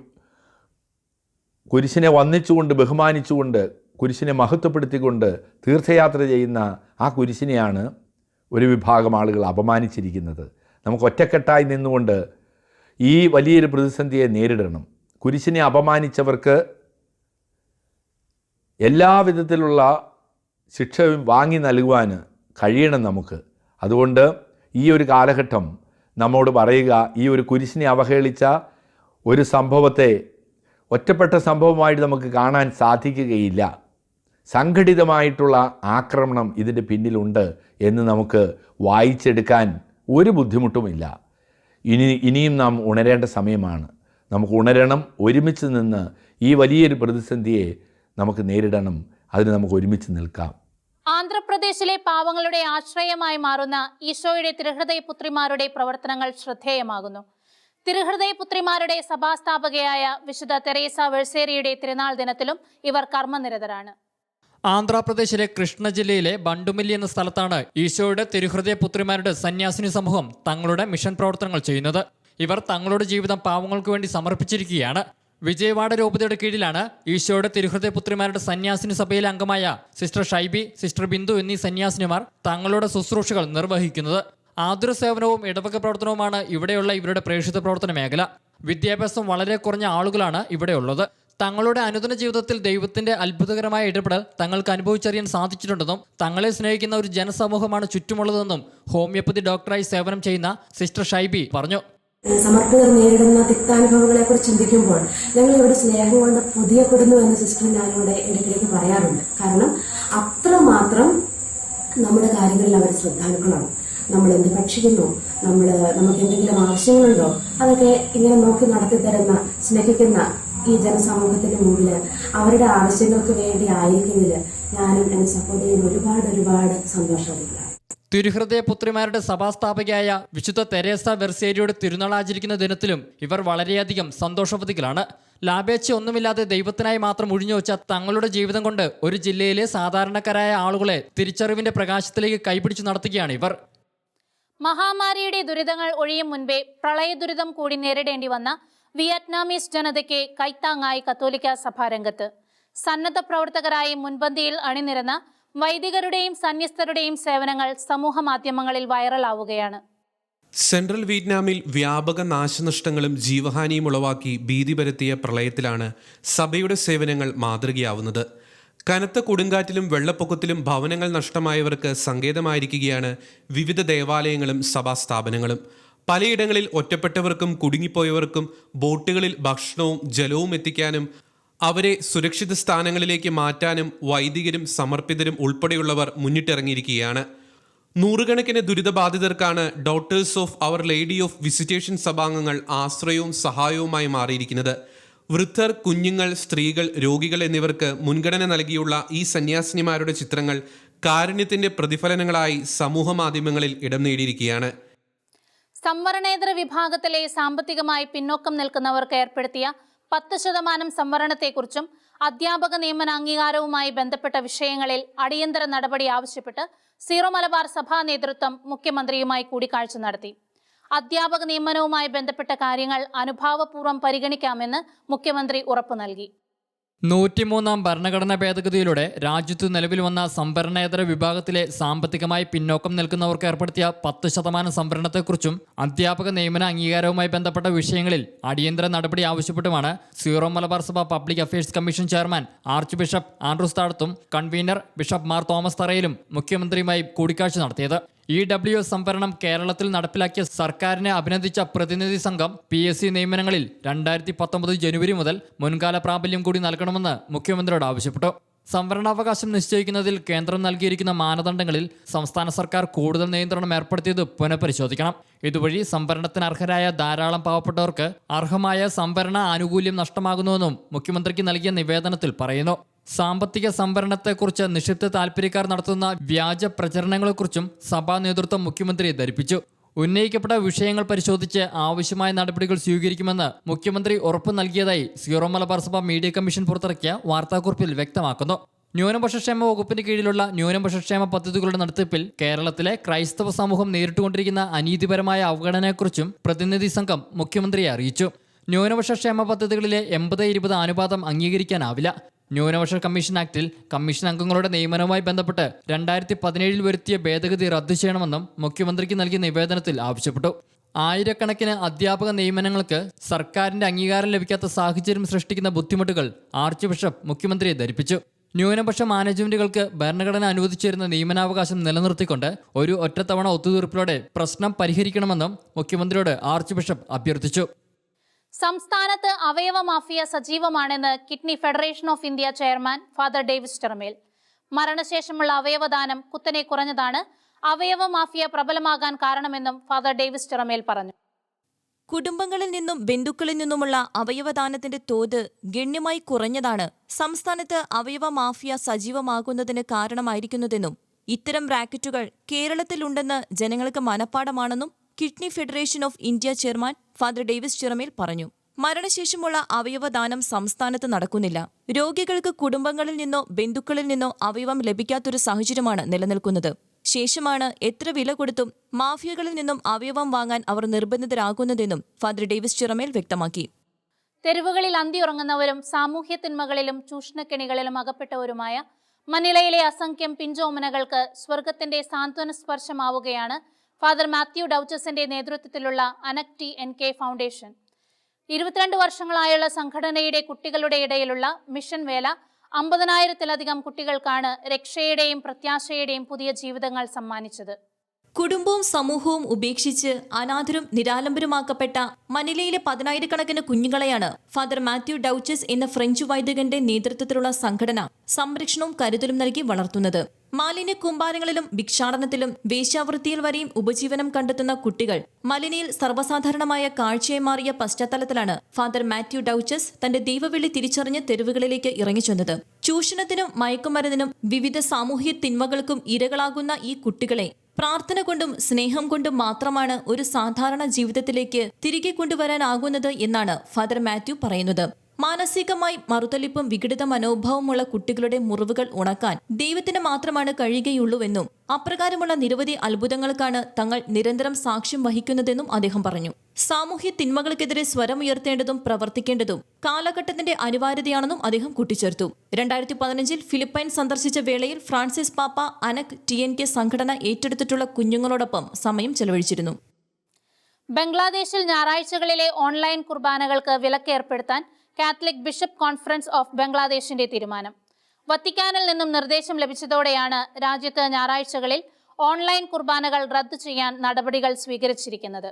കുരിശിനെ വന്നിച്ചുകൊണ്ട് ബഹുമാനിച്ചുകൊണ്ട് കുരിശിനെ മഹത്വപ്പെടുത്തിക്കൊണ്ട് തീർത്ഥയാത്ര ചെയ്യുന്ന ആ കുരിശിനെയാണ് ഒരു വിഭാഗം ആളുകൾ അപമാനിച്ചിരിക്കുന്നത്. നമുക്ക് ഒറ്റക്കെട്ടായി നിന്നുകൊണ്ട് ഈ വലിയൊരു പ്രതിസന്ധിയെ നേരിടണം. കുരിശിനെ അപമാനിച്ചവർക്ക് എല്ലാവിധത്തിലുള്ള ശിക്ഷയും വാങ്ങി നൽകുവാൻ കഴിയണം നമുക്ക്. അതുകൊണ്ട് ഈ ഒരു കാലഘട്ടം നമ്മോട് പറയുക ഈ ഒരു കുരിശിനെ അവഹേളിച്ച ഒരു സംഭവത്തെ ഒറ്റപ്പെട്ട സംഭവമായിട്ട് നമുക്ക് കാണാൻ സാധിക്കുകയില്ല. സംഘടിതമായിട്ടുള്ള ആക്രമണം ഇതിന്റെ പിന്നിലുണ്ട് എന്ന് നമുക്ക് വായിച്ചെടുക്കാൻ ഒരു ബുദ്ധിമുട്ടുമില്ല. ഇനി ഇനിയും നാം ഉണരേണ്ട സമയമാണ്. നമുക്ക് ഉണരണം ഒരുമിച്ച് നിന്ന് ഈ വലിയൊരു പ്രതിസന്ധിയെ നമുക്ക് നേരിടണം. അതിന് നമുക്ക് ഒരുമിച്ച് നിൽക്കാം. ആന്ധ്രാപ്രദേശിലെ പാവങ്ങളുടെ ആശ്രയമായി മാറുന്ന ഈശോയുടെ തിരുഹൃദയപുത്രിമാരുടെ പ്രവർത്തനങ്ങൾ ശ്രദ്ധേയമാകുന്നു. തിരുഹൃദയപുത്രിമാരുടെ സഭാസ്ഥാപകയായ വിശുദ്ധ തെരേസ വെഴ്സേരിയുടെ തിരുനാൾ ദിനത്തിലും ഇവർ കർമ്മനിരതരാണ്. ആന്ധ്രാപ്രദേശിലെ കൃഷ്ണ ജില്ലയിലെ ബണ്ടുമില്ലി എന്ന സ്ഥലത്താണ് ഈശോയുടെ തിരുഹൃദയ പുത്രിമാരുടെ സന്യാസിനി സമൂഹം തങ്ങളുടെ മിഷൻ പ്രവർത്തനങ്ങൾ ചെയ്യുന്നത്. ഇവർ തങ്ങളുടെ ജീവിതം പാവങ്ങൾക്ക് വേണ്ടി സമർപ്പിച്ചിരിക്കുകയാണ്. വിജയവാഡ രൂപതയുടെ കീഴിലാണ് ഈശോയുടെ തിരുഹൃദയപുത്രിമാരുടെ സന്യാസിനി സഭയിലെ അംഗമായ സിസ്റ്റർ ഷൈബി സിസ്റ്റർ ബിന്ദു എന്നീ സന്യാസിനിമാർ തങ്ങളുടെ ശുശ്രൂഷകൾ നിർവഹിക്കുന്നത്. ആതുര സേവനവും ഇടവക പ്രവർത്തനവുമാണ് ഇവിടെയുള്ള ഇവരുടെ പ്രേക്ഷിത പ്രവർത്തന മേഖല. വിദ്യാഭ്യാസം വളരെ കുറഞ്ഞ ആളുകളാണ് ഇവിടെയുള്ളത് തങ്ങളുടെ അനുദിന ജീവിതത്തിൽ ദൈവത്തിന്റെ അത്ഭുതകരമായ ഇടപെടൽ തങ്ങൾക്ക് അനുഭവിച്ചറിയാൻ സാധിച്ചിട്ടുണ്ടെന്നും തങ്ങളെ സ്നേഹിക്കുന്ന ഒരു ജനസമൂഹമാണ് ചുറ്റുമുള്ളതെന്നും ഹോമിയോപ്പതി ഡോക്ടറായി സേവനം ചെയ്യുന്ന സിസ്റ്റർ ഷൈബി പറഞ്ഞു. സമർപ്പിതർ നേരിടുന്ന തിക്താനുഭവങ്ങളെ കുറിച്ച് ചിന്തിക്കുമ്പോൾ ഞങ്ങൾ ഇവിടെ സ്നേഹം കൊണ്ട് പുതിയപ്പെടുന്നു എന്ന് സിസ്റ്റർ ഞാനിവിടെ ഇടയ്ക്കിടയ്ക്ക് പറയാറുണ്ട്. കാരണം അത്രമാത്രം നമ്മുടെ കാര്യങ്ങളിൽ അവർ ശ്രദ്ധാലുക്കളാണ്. നമ്മൾ എന്ത് ഭക്ഷിക്കുന്നു? നമ്മൾ നമുക്ക് എന്തെങ്കിലും ആവശ്യങ്ങളുണ്ടോ? അതൊക്കെ ഇങ്ങനെ നോക്കി നടത്തി തരുന്ന സ്നേഹിക്കുന്ന ഈ ജനസമൂഹത്തിന് മുമ്പിൽ അവരുടെ ആവശ്യങ്ങൾക്ക് വേണ്ടി ആയിരിക്കുന്നതിൽ ഞാനും എന്റെ സഹോദരിയും ഒരുപാട് ഒരുപാട് സന്തോഷവതികളാണ് തിരുഹൃദയ പുത്രിമാരുടെ സഭാസ്ഥാപകയായ വിശുദ്ധ തെരേസ വെർസേരിയുടെ തിരുനാൾ ആചരിക്കുന്ന ദിനത്തിലും ഇവർ വളരെയധികം സന്തോഷവതികളാണ്. ലാഭേച്ഛ ഒന്നുമില്ലാതെ ദൈവത്തിനായി മാത്രം ഒഴിഞ്ഞുവെച്ച തങ്ങളുടെ ജീവിതം കൊണ്ട് ഒരു ജില്ലയിലെ സാധാരണക്കാരായ ആളുകളെ തിരിച്ചറിവിന്റെ പ്രകാശത്തിലേക്ക് കൈപിടിച്ചു നടത്തുകയാണ് ഇവർ. മഹാമാരിയുടെ ദുരിതങ്ങൾ ഒഴിയും മുൻപേ പ്രളയ ദുരിതം കൂടി നേരിടേണ്ടി വന്ന വിയറ്റ്നാമീസ് ജനതയ്ക്ക് കൈത്താങ്ങായി കത്തോലിക്ക സഭാരംഗത്ത്. സന്നദ്ധ പ്രവർത്തകരായി മുൻപന്തിയിൽ അണിനിരന്ന വൈദികരുടെയും സന്യസ്തരുടെയും സേവനങ്ങൾ സമൂഹ മാധ്യമങ്ങളിൽ വൈറലാവുകയാണ്. സെൻട്രൽ വിയറ്റ്നാമിൽ വ്യാപക നാശനഷ്ടങ്ങളും ജീവഹാനിയും ഉളവാക്കി ഭീതി പരത്തിയ പ്രളയത്തിലാണ് സഭയുടെ സേവനങ്ങൾ മാതൃകയാവുന്നത്. കനത്ത കൊടുങ്കാറ്റിലും വെള്ളപ്പൊക്കത്തിലും ഭവനങ്ങൾ നഷ്ടമായവർക്ക് സങ്കേതമായിരിക്കുകയാണ് വിവിധ ദേവാലയങ്ങളും സഭാ സ്ഥാപനങ്ങളും പലയിടങ്ങളിൽ ഒറ്റപ്പെട്ടവർക്കും കുടുങ്ങിപ്പോയവർക്കും ബോട്ടുകളിൽ ഭക്ഷണവും ജലവും എത്തിക്കാനും അവരെ സുരക്ഷിത സ്ഥാനങ്ങളിലേക്ക് മാറ്റാനും വൈദികരും സമർപ്പിതരും ഉൾപ്പെടെയുള്ളവർ മുന്നിട്ടിറങ്ങിയിരിക്കുകയാണ്. നൂറുകണക്കിന് ദുരിതബാധിതർക്കാണ് doctors of our lady of visitation സഭാംഗങ്ങൾ ആശ്രയവും സഹായവുമായി മാറിയിരിക്കുന്നത്. വൃദ്ധർ കുഞ്ഞുങ്ങൾ സ്ത്രീകൾ രോഗികൾ എന്നിവർക്ക് മുൻഗണന നൽകിയുള്ള ഈ സന്യാസിനിമാരുടെ ചിത്രങ്ങൾ കാരുണ്യത്തിന്റെ പ്രതിഫലനങ്ങളായി സമൂഹ മാധ്യമങ്ങളിൽ ഇടം നേടിയിരിക്കുകയാണ്. സംവരണേതര വിഭാഗത്തിലെ സാമ്പത്തികമായി പിന്നോക്കം നിൽക്കുന്നവർക്ക് ഏർപ്പെടുത്തിയ പത്ത് ശതമാനം സംവരണത്തെക്കുറിച്ചും അധ്യാപക നിയമന അംഗീകാരവുമായി ബന്ധപ്പെട്ട വിഷയങ്ങളിൽ അടിയന്തര നടപടി ആവശ്യപ്പെട്ട് സീറോ മലബാർ സഭാ നേതൃത്വം മുഖ്യമന്ത്രിയുമായി കൂടിക്കാഴ്ച നടത്തി. അധ്യാപക നിയമനവുമായി ബന്ധപ്പെട്ട കാര്യങ്ങൾ അനുഭാവപൂർവം പരിഗണിക്കാമെന്ന് മുഖ്യമന്ത്രി ഉറപ്പു നൽകി. നൂറ്റിമൂന്നാം ഭരണഘടനാ ഭേദഗതിയിലൂടെ രാജ്യത്ത് നിലവിൽ വന്ന സംഭരണേതര വിഭാഗത്തിലെ സാമ്പത്തികമായി പിന്നോക്കം നിൽക്കുന്നവർക്ക് ഏർപ്പെടുത്തിയ പത്ത് ശതമാനം സംവരണത്തെക്കുറിച്ചും അധ്യാപക നിയമന അംഗീകാരവുമായി ബന്ധപ്പെട്ട വിഷയങ്ങളിൽ അടിയന്തര നടപടി ആവശ്യപ്പെട്ടുമാണ് സീറോ മലബാർ സഭ public affairs commission chairman archbishop Andrews താഴത്തും convener bishop Mar Thomas തറയിലും മുഖ്യമന്ത്രിയുമായി കൂടിക്കാഴ്ച നടത്തിയത്. ഇ ഡബ്ല്യു സംവരണം കേരളത്തിൽ നടപ്പിലാക്കിയ സർക്കാരിനെ അഭിനന്ദിച്ച പ്രതിനിധി സംഘം പി എസ് സി നിയമനങ്ങളിൽ രണ്ടായിരത്തി പത്തൊമ്പത് ജനുവരി മുതൽ മുൻകാല പ്രാബല്യം കൂടി നൽകണമെന്ന് മുഖ്യമന്ത്രിയോട് ആവശ്യപ്പെട്ടു. സംവരണാവകാശം നിശ്ചയിക്കുന്നതിൽ കേന്ദ്രം നൽകിയിരിക്കുന്ന മാനദണ്ഡങ്ങളിൽ സംസ്ഥാന സർക്കാർ കൂടുതൽ നിയന്ത്രണം ഏർപ്പെടുത്തിയത് പുനഃപരിശോധിക്കണം. ഇതുവഴി സംവരണത്തിന് അർഹരായ ധാരാളം പാവപ്പെട്ടവർക്ക് അർഹമായ സംവരണ ആനുകൂല്യം നഷ്ടമാകുന്നുവെന്നും മുഖ്യമന്ത്രിക്ക് നൽകിയ നിവേദനത്തിൽ പറയുന്നു. സാമ്പത്തിക സംവരണത്തെക്കുറിച്ച് നിക്ഷിപ്ത താൽപ്പര്യക്കാർ നടത്തുന്ന വ്യാജ പ്രചരണങ്ങളെക്കുറിച്ചും സഭാ നേതൃത്വം മുഖ്യമന്ത്രിയെ ധരിപ്പിച്ചു. ഉന്നയിക്കപ്പെട്ട വിഷയങ്ങൾ പരിശോധിച്ച് ആവശ്യമായ നടപടികൾ സ്വീകരിക്കുമെന്ന് മുഖ്യമന്ത്രി ഉറപ്പു നൽകിയതായി സീറോ മലബാർ സഭ മീഡിയ കമ്മീഷൻ പുറത്തിറക്കിയ വാർത്താക്കുറിപ്പിൽ വ്യക്തമാക്കുന്നു. ന്യൂനപക്ഷക്ഷേമ വകുപ്പിന് കീഴിലുള്ള ന്യൂനപക്ഷക്ഷേമ പദ്ധതികളുടെ നടത്തിപ്പിൽ കേരളത്തിലെ ക്രൈസ്തവ സമൂഹം നേരിട്ടുകൊണ്ടിരിക്കുന്ന അനീതിപരമായ അവഗണനയെക്കുറിച്ചും പ്രതിനിധി സംഘം മുഖ്യമന്ത്രിയെ അറിയിച്ചു. ന്യൂനപക്ഷ ക്ഷേമ പദ്ധതികളിലെ എൺപത് ഇരുപത് അനുപാതം അംഗീകരിക്കാനാവില്ല. ന്യൂനപക്ഷ കമ്മീഷൻ ആക്ടിൽ കമ്മീഷൻ അംഗങ്ങളുടെ നിയമനവുമായി ബന്ധപ്പെട്ട് രണ്ടായിരത്തി പതിനേഴിൽ വരുത്തിയ ഭേദഗതി റദ്ദു ചെയ്യണമെന്നും മുഖ്യമന്ത്രിക്ക് നൽകിയ നിവേദനത്തിൽ ആവശ്യപ്പെട്ടു. ആയിരക്കണക്കിന് അധ്യാപക നിയമനങ്ങൾക്ക് സർക്കാരിന്റെ അംഗീകാരം ലഭിക്കാത്ത സാഹചര്യം സൃഷ്ടിക്കുന്ന ബുദ്ധിമുട്ടുകൾ ആർച്ച് ബിഷപ്പ് മുഖ്യമന്ത്രിയെ ധരിപ്പിച്ചു. ന്യൂനപക്ഷ മാനേജ്മെന്റുകൾക്ക് ഭരണഘടന അനുവദിച്ചിരുന്ന നിയമനാവകാശം നിലനിർത്തിക്കൊണ്ട് ഒരു ഒറ്റത്തവണ ഒത്തുതീർപ്പിലൂടെ പ്രശ്നം പരിഹരിക്കണമെന്നും മുഖ്യമന്ത്രിയോട് ആർച്ച് ബിഷപ്പ് അഭ്യർത്ഥിച്ചു. സംസ്ഥാനത്ത് അവയവ mafia സജീവമാണെന്ന് kidney federation of India chairman father Davis ടെർമേൽ മരണശേഷമുള്ള അവയവദാനം കുത്തനെ കുറഞ്ഞതാണ്. അവയവ മാഫിയ പ്രബലമാകാൻ കാരണമെന്നും ഫാദർ ഡേവിസ് ടെറമേൽ പറഞ്ഞു. കുടുംബങ്ങളിൽ നിന്നും ബന്ധുക്കളിൽ നിന്നുമുള്ള അവയവദാനത്തിന്റെ തോത് ഗണ്യമായി കുറഞ്ഞതാണ്. സംസ്ഥാനത്ത് അവയവ മാഫിയ സജീവമാകുന്നതിന് കാരണമായിരിക്കുന്നതെന്നും ഇത്തരം റാക്കറ്റുകൾ കേരളത്തിലുണ്ടെന്ന് ജനങ്ങൾക്ക് മനപ്പാടമാണെന്നും kidney federation of India chairman father Davis Chiramel പറഞ്ഞു. മരണശേഷമുള്ള അവയവദാനം സംസ്ഥാനത്ത് നടക്കുന്നില്ല. രോഗികൾക്ക് കുടുംബങ്ങളിൽ നിന്നോ ബന്ധുക്കളിൽ നിന്നോ അവയവം ലഭിക്കാത്തൊരു സാഹചര്യമാണ് നിലനിൽക്കുന്നത്. ശേഷമാണ് എത്ര വില കൊടുത്തും മാഫിയകളിൽ നിന്നും അവയവം വാങ്ങാൻ അവർ നിർബന്ധിതരാകുന്നതെന്നും ഫാദർ ഡേവിസ് ചിറമേൽ വ്യക്തമാക്കി. തെരുവുകളിൽ അന്തിയുറങ്ങുന്നവരും സാമൂഹ്യ തിന്മകളിലും ചൂഷണക്കെണികളിലും അകപ്പെട്ടവരുമായ മനിലയിലെ അസംഖ്യം പിഞ്ചോമനകൾക്ക് സ്വർഗത്തിന്റെ സാന്ത്വന സ്പർശമാവുകയാണ് ഫാദർ മാത്യു ഡൗച്ചസിന്റെ നേതൃത്വത്തിലുള്ള അനക്ടി എൻ കെ ഫൗണ്ടേഷൻ. ഇരുപത്തിരണ്ട് വർഷങ്ങളായുള്ള സംഘടനയുടെ കുട്ടികളുടെ ഇടയിലുള്ള മിഷൻ വേല അമ്പതിനായിരത്തിലധികം കുട്ടികൾക്കാണ് രക്ഷയുടെയും പ്രത്യാശയുടെയും പുതിയ ജീവിതങ്ങൾ സമ്മാനിച്ചത്. കുടുംബവും സമൂഹവും ഉപേക്ഷിച്ച് അനാഥരും നിരാലംബരുമാക്കപ്പെട്ട മനിലയിലെ പതിനായിരക്കണക്കിന് കുഞ്ഞുങ്ങളെയാണ് ഫാദർ മാത്യു ഡൌച്ചസ് എന്ന ഫ്രഞ്ച് വൈദികന്റെ നേതൃത്വത്തിലുള്ള സംഘടന സംരക്ഷണവും കരുതലും നൽകി വളർത്തുന്നത്. മാലിന്യ കുമ്പാരങ്ങളിലും ഭിക്ഷാടനത്തിലും വേശ്യാവൃത്തിയിൽ വരെയും ഉപജീവനം കണ്ടെത്തുന്ന കുട്ടികൾ മലിനയിൽ സർവസാധാരണമായ കാഴ്ചയെ മാറിയ പശ്ചാത്തലത്തിലാണ് ഫാദർ മാത്യു ഡൌച്ചസ് തന്റെ ദൈവവെള്ളി തിരിച്ചറിഞ്ഞ് തെരുവുകളിലേക്ക് ഇറങ്ങിച്ചെന്നത്. ചൂഷണത്തിനും മയക്കുമരുന്നിനും വിവിധ സാമൂഹ്യ തിന്മകൾക്കും ഇരകളാകുന്ന ഈ കുട്ടികളെ പ്രാർത്ഥന കൊണ്ടും സ്നേഹം കൊണ്ടും മാത്രമാണ് ഒരു സാധാരണ ജീവിതത്തിലേക്ക് തിരികെ കൊണ്ടുവരാനാകുന്നത് എന്നാണ് ഫാദർ മാത്യു പറയുന്നത്. മാനസികമായി മറുതലിപ്പും വിഘടിത മനോഭാവമുള്ള കുട്ടികളുടെ മുറിവുകൾ ഉണക്കാൻ ദൈവത്തിന് മാത്രമാണ് കഴിയുകയുള്ളൂവെന്നും അപ്രകാരമുള്ള നിരവധി അത്ഭുതങ്ങൾക്കാണ് തങ്ങൾ നിരന്തരം സാക്ഷ്യം വഹിക്കുന്നതെന്നും അദ്ദേഹം പറഞ്ഞു. സാമൂഹ്യ തിന്മകൾക്കെതിരെ സ്വരമുയർത്തേണ്ടതും പ്രവർത്തിക്കേണ്ടതും കാലഘട്ടത്തിന്റെ അനിവാര്യതയാണെന്നും അദ്ദേഹം കൂട്ടിച്ചേർത്തു. രണ്ടായിരത്തി പതിനഞ്ചിൽ ഫിലിപ്പൈൻ സന്ദർശിച്ച വേളയിൽ ഫ്രാൻസിസ് പാപ്പ അനക് ടി എൻ കെ സംഘടന ഏറ്റെടുത്തിട്ടുള്ള കുഞ്ഞുങ്ങളോടൊപ്പം സമയം ചെലവഴിച്ചിരുന്നു. ബംഗ്ലാദേശിൽ ഞായറാഴ്ചകളിലെ ഓൺലൈൻ കുർബാനകൾക്ക് വിലക്ക് ഏർപ്പെടുത്താൻ കാത്തലിക് ബിഷപ്പ് കോൺഫറൻസ് ഓഫ് ബംഗ്ലാദേശിന്റെ തീരുമാനം. വത്തിക്കാനിൽ നിന്നും നിർദ്ദേശം ലഭിച്ചതോടെയാണ് രാജ്യത്ത് ഞായറാഴ്ചകളിൽ ഓൺലൈൻ കുർബാനകൾ റദ്ദു ചെയ്യാൻ നടപടികൾ സ്വീകരിച്ചിരിക്കുന്നത്.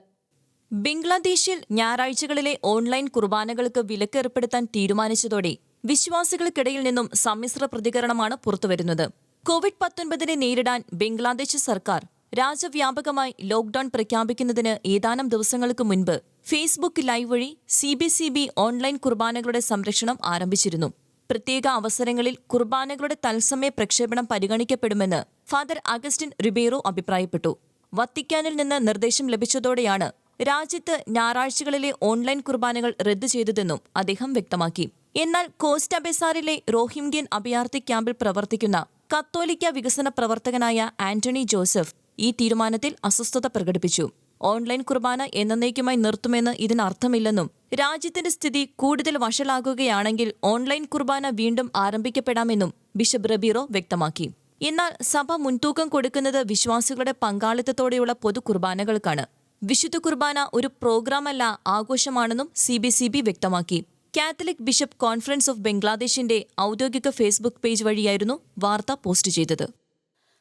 ബംഗ്ലാദേശിൽ ഞായറാഴ്ചകളിലെ ഓൺലൈൻ കുർബാനകൾക്ക് വിലക്ക് ഏർപ്പെടുത്താൻ തീരുമാനിച്ചതോടെ വിശ്വാസികൾക്കിടയിൽ നിന്നും സമ്മിശ്ര പ്രതികരണമാണ് പുറത്തുവരുന്നത്. കോവിഡ് പത്തൊൻപതിനെ നേരിടാൻ ബംഗ്ലാദേശ് സർക്കാർ രാജ്യവ്യാപകമായി ലോക്ഡൌൺ പ്രഖ്യാപിക്കുന്നതിന് ഏതാനും ദിവസങ്ങൾക്ക് മുൻപ് ഫേസ്ബുക്ക് ലൈവ് വഴി C B C B online കുർബാനകളുടെ സംരക്ഷണം ആരംഭിച്ചിരുന്നു. പ്രത്യേക അവസരങ്ങളിൽ കുർബാനകളുടെ തത്സമയ പ്രക്ഷേപണം പരിഗണിക്കപ്പെടുമെന്ന് ഫാദർ അഗസ്റ്റിൻ റിബേറോ അഭിപ്രായപ്പെട്ടു. വത്തിക്കാനിൽ നിന്ന് നിർദ്ദേശം ലഭിച്ചതോടെയാണ് രാജ്യത്ത് ഞായറാഴ്ചകളിലെ ഓൺലൈൻ കുർബാനകൾ റദ്ദു ചെയ്തതെന്നും അദ്ദേഹം വ്യക്തമാക്കി. എന്നാൽ കോസ്റ്റ് ബെസാറിലെ റോഹിംഗ്യൻ അഭയാർത്ഥി ക്യാമ്പിൽ പ്രവർത്തിക്കുന്ന കത്തോലിക്ക വികസന പ്രവർത്തകനായ ആന്റണി ജോസഫ് ഈ തീരുമാനത്തിൽ അസ്വസ്ഥത പ്രകടിപ്പിച്ചു. ഓൺലൈൻ കുർബാന എന്നേക്കുമായി നിർത്തുമെന്ന് ഇതിനർത്ഥമില്ലെന്നും രാജ്യത്തിന്റെ സ്ഥിതി കൂടുതൽ വഷളാകുകയാണെങ്കിൽ ഓൺലൈൻ കുർബാന വീണ്ടും ആരംഭിക്കപ്പെടാമെന്നും ബിഷപ്പ് റബീറോ വ്യക്തമാക്കി. എന്നാൽ സഭ മുൻതൂക്കം കൊടുക്കുന്നത് വിശ്വാസികളുടെ പങ്കാളിത്തത്തോടെയുള്ള പൊതു കുർബാനകൾക്കാണ്. വിശുദ്ധ കുർബാന ഒരു പ്രോഗ്രാമല്ല ആഘോഷമാണെന്നും സി ബി സി ബി വ്യക്തമാക്കി. കാത്തലിക് ബിഷപ്പ് കോൺഫറൻസ് ഓഫ് ബംഗ്ലാദേശിന്റെ ഔദ്യോഗിക ഫേസ്ബുക്ക് പേജ് വഴിയായിരുന്നു വാർത്ത പോസ്റ്റ് ചെയ്തത്.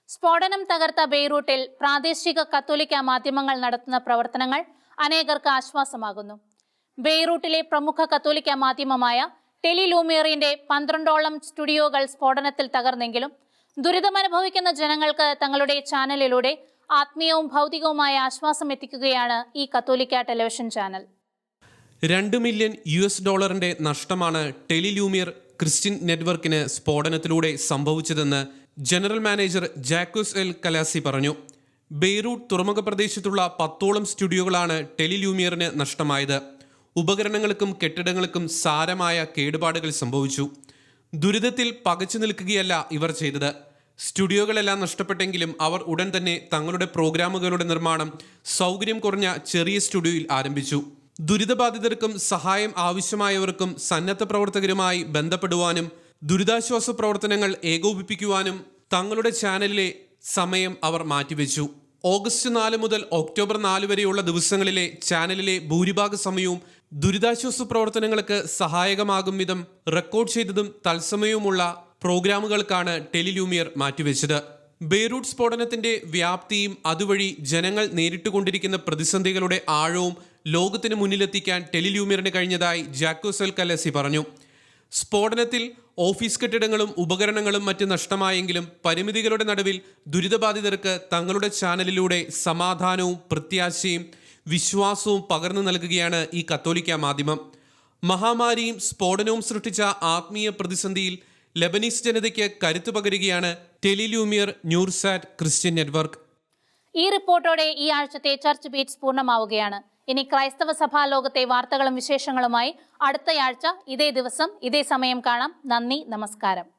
സ്ഫോടനം തകർത്ത ബെയ്റൂട്ടിൽ പ്രാദേശിക കത്തോലിക്ക മാധ്യമങ്ങൾ നടത്തുന്ന പ്രവർത്തനങ്ങൾ അനേകർക്ക് ആശ്വാസമാകുന്നു. ബെയ്റൂട്ടിലെ പ്രമുഖ കത്തോലിക്ക മാധ്യമമായ ടെലി ടെലിലൂമിയറിന്റെ പന്ത്രണ്ടോളം സ്റ്റുഡിയോകൾ സ്ഫോടനത്തിൽ തകർന്നെങ്കിലും ദുരിതമനുഭവിക്കുന്ന ജനങ്ങൾക്ക് തങ്ങളുടെ ചാനലിലൂടെ ആത്മീയവും ഭൗതികവുമായ ആശ്വാസം എത്തിക്കുകയാണ് ഈ കത്തോലിക്ക ടെലിവിഷൻ ചാനൽ. രണ്ട് മില്യൺ യു എസ് ഡോളറിന്റെ നഷ്ടമാണ് ടെലി ലൂമിയർ ക്രിസ്ത്യൻ നെറ്റ്വർക്കിന് സ്ഫോടനത്തിലൂടെ സംഭവിച്ചതെന്ന് general manager Jacques El Kalasi പറഞ്ഞു ബെയ്റൂട്ട് തുറമുഖ പ്രദേശത്തുള്ള പത്തോളം സ്റ്റുഡിയോകളാണ് ടെലിലൂമിയറിന് നഷ്ടമായത്. ഉപകരണങ്ങൾക്കും കെട്ടിടങ്ങൾക്കും സാരമായ കേടുപാടുകൾ സംഭവിച്ചു. ദുരിതത്തിൽ പകച്ചു നിൽക്കുകയല്ല ഇവർ ചെയ്തത്. സ്റ്റുഡിയോകളെല്ലാം നഷ്ടപ്പെട്ടെങ്കിലും അവർ ഉടൻ തന്നെ തങ്ങളുടെ പ്രോഗ്രാമുകളുടെ നിർമ്മാണം സൗകര്യം കുറഞ്ഞ ചെറിയ സ്റ്റുഡിയോയിൽ ആരംഭിച്ചു. ദുരിതബാധിതർക്കും സഹായം ആവശ്യമായവർക്കും സന്നദ്ധ പ്രവർത്തകരുമായി ബന്ധപ്പെടുവാനും ദുരിതാശ്വാസ പ്രവർത്തനങ്ങൾ ഏകോപിപ്പിക്കുവാനും തങ്ങളുടെ ചാനലിലെ സമയം അവർ മാറ്റിവെച്ചു. ഓഗസ്റ്റ് നാല് മുതൽ ഒക്ടോബർ നാല് വരെയുള്ള ദിവസങ്ങളിലെ ചാനലിലെ ഭൂരിഭാഗ സമയവും ദുരിതാശ്വാസ പ്രവർത്തനങ്ങൾക്ക് സഹായകമാകും വിധം റെക്കോർഡ് ചെയ്തതും തത്സമയവുമുള്ള പ്രോഗ്രാമുകൾക്കാണ് ടെലിലൂമിയർ മാറ്റിവെച്ചത്. ബെയ്റൂട്ട് സ്ഫോടനത്തിന്റെ വ്യാപ്തിയും അതുവഴി ജനങ്ങൾ നേരിട്ടുകൊണ്ടിരിക്കുന്ന പ്രതിസന്ധികളുടെ ആഴവും ലോകത്തിന് മുന്നിലെത്തിക്കാൻ ടെലിലൂമിയറിന് കഴിഞ്ഞതായി ജാക്കോസൽ കലസി പറഞ്ഞു. സ്ഫോടനത്തിൽ ഓഫീസ് കെട്ടിടങ്ങളും ഉപകരണങ്ങളും മറ്റ് നഷ്ടമായെങ്കിലും പരിമിതികളുടെ നടുവിൽ ദുരിതബാധിതർക്ക് തങ്ങളുടെ ചാനലിലൂടെ സമാധാനവും പ്രത്യാശയും വിശ്വാസവും പകർന്നു നൽകുകയാണ് ഈ കത്തോലിക്ക മാധ്യമം. മഹാമാരിയും സ്ഫോടനവും സൃഷ്ടിച്ച ആത്മീയ പ്രതിസന്ധിയിൽ ലബനീസ് ജനതയ്ക്ക് കരുത്തു പകരുകയാണ് ടെലിലൂമിയർ ന്യൂർസാറ്റ് ക്രിസ്ത്യൻ നെറ്റ്വർക്ക്. ഈ റിപ്പോർട്ടോടെ ഈ ആഴ്ചത്തെ ചർച്ച് ബീറ്റ്സ് പൂർണമാവുകയാണ്. ഇനി ക്രൈസ്തവ സഭാ ലോകത്തെ വാർത്തകളും വിശേഷങ്ങളുമായി അടുത്തയാഴ്ച ഇതേ ദിവസം ഇതേ സമയം കാണാം. നന്ദി നമസ്കാരം.